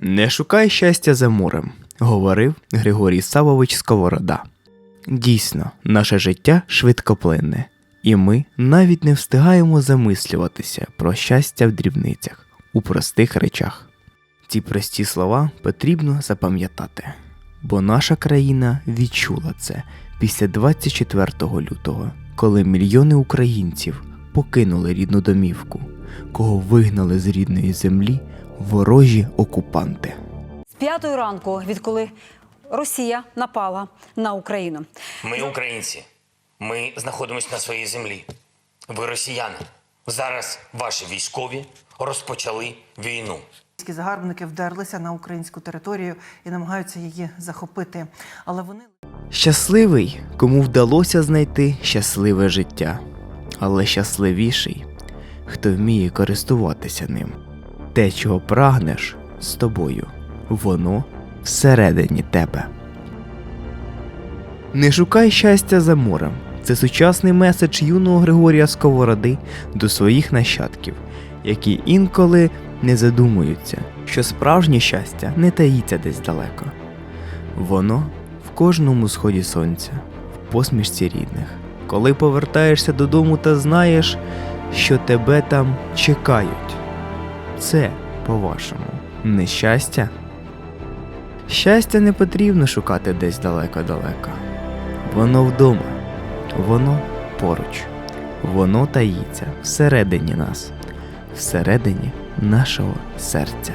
Не шукай щастя за морем, говорив Григорій Савович Сковорода. Дійсно, наше життя швидкоплинне, і ми навіть не встигаємо замислюватися про щастя в дрібницях, у простих речах. Ці прості слова потрібно запам'ятати, бо наша країна відчула це після 24 лютого, коли мільйони українців покинули рідну домівку, кого вигнали з рідної землі ворожі окупанти. З п'ятої ранку, відколи Росія напала на Україну. Ми українці. Ми знаходимося на своїй землі. Ви росіяни. Зараз ваші військові розпочали війну. Російські загарбники вдерлися на українську територію і намагаються її захопити. Але вони Щасливий, кому вдалося знайти щасливе життя, але щасливіший, хто вміє користуватися ним. Те, чого прагнеш з тобою, воно всередині тебе. Не шукай щастя за морем. Це сучасний меседж юного Григорія Сковороди до своїх нащадків, які інколи не задумуються, що справжнє щастя не таїться десь далеко. Воно в кожному сході сонця, в посмішці рідних. Коли повертаєшся додому та знаєш, що тебе там чекають. Це, по-вашому, нещастя? Щастя не потрібно шукати десь далеко-далеко. Воно вдома, воно поруч, воно таїться всередині нас, всередині нашого серця.